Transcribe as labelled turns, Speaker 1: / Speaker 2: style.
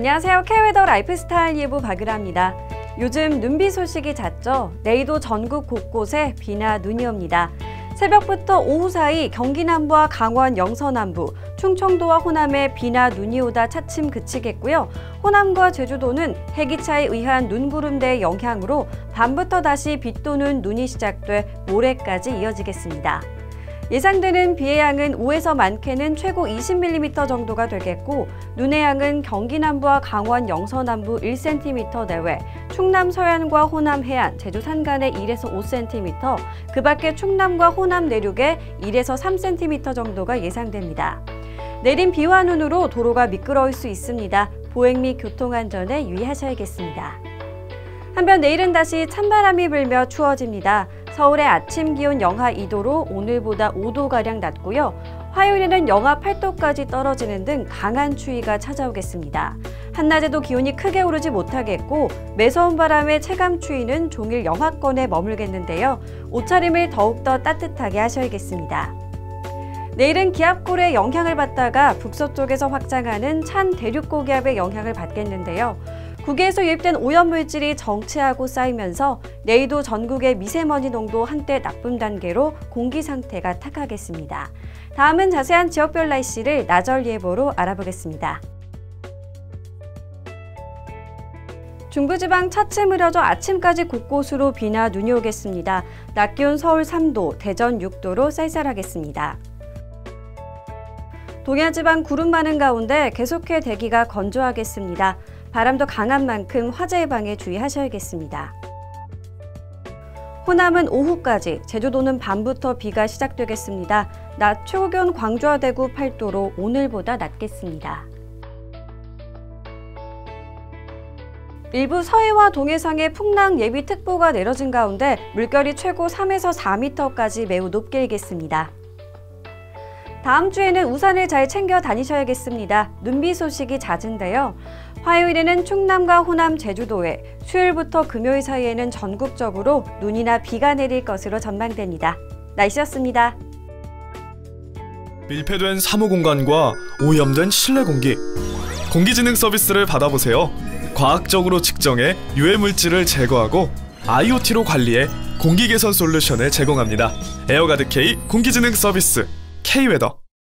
Speaker 1: 안녕하세요. K웨더 라이프스타일 예보 박유라입니다. 요즘 눈비 소식이 잦죠? 내일도 전국 곳곳에 비나 눈이 옵니다. 새벽부터 오후 사이 경기 남부와 강원 영서 남부, 충청도와 호남에 비나 눈이 오다 차츰 그치겠고요. 호남과 제주도는 해기차에 의한 눈구름대의 영향으로 밤부터 다시 비 또는 눈이 시작돼 모레까지 이어지겠습니다. 예상되는 비의 양은 5에서 많게는 최고 20mm 정도가 되겠고 눈의 양은 경기 남부와 강원 영서 남부 1cm 내외, 충남 서해안과 호남 해안, 제주 산간에 1에서 5cm, 그 밖에 충남과 호남 내륙에 1에서 3cm 정도가 예상됩니다. 내린 비와 눈으로 도로가 미끄러울 수 있습니다. 보행 및 교통안전에 유의하셔야겠습니다. 한편 내일은 다시 찬바람이 불며 추워집니다. 서울의 아침 기온 영하 2도로 오늘보다 5도가량 낮고요. 화요일에는 영하 8도까지 떨어지는 등 강한 추위가 찾아오겠습니다. 한낮에도 기온이 크게 오르지 못하겠고 매서운 바람의 체감 추위는 종일 영하권에 머물겠는데요. 옷차림을 더욱더 따뜻하게 하셔야겠습니다. 내일은 기압골의 영향을 받다가 북서쪽에서 확장하는 찬 대륙고기압의 영향을 받겠는데요. 국외에서 유입된 오염물질이 정체하고 쌓이면서 내일도 전국의 미세먼지 농도 한때 나쁨 단계로 공기 상태가 탁하겠습니다. 다음은 자세한 지역별 날씨를 나절 예보로 알아보겠습니다. 중부지방 차츰 흐려져 아침까지 곳곳으로 비나 눈이 오겠습니다. 낮 기온 서울 3도, 대전 6도로 쌀쌀하겠습니다. 동해지방 구름 많은 가운데 계속해 대기가 건조하겠습니다. 바람도 강한 만큼 화재 예방에 주의하셔야겠습니다. 호남은 오후까지, 제주도는 밤부터 비가 시작되겠습니다. 낮 최고 기온 광주와 대구 8도로 오늘보다 낮겠습니다. 일부 서해와 동해상에 풍랑 예비특보가 내려진 가운데 물결이 최고 3에서 4m까지 매우 높게 일겠습니다. 다음 주에는 우산을 잘 챙겨 다니셔야겠습니다. 눈비 소식이 잦은데요. 화요일에는 충남과 호남, 제주도에, 수요일부터 금요일 사이에는 전국적으로 눈이나 비가 내릴 것으로 전망됩니다. 날씨였습니다.
Speaker 2: 밀폐된 사무 공간과 오염된 실내 공기, 공기진흥 서비스를 받아보세요. 과학적으로 측정해 유해 물질을 제거하고 IoT로 관리해 공기 개선 솔루션을 제공합니다. 에어가드 K 공기진흥 서비스 K웨더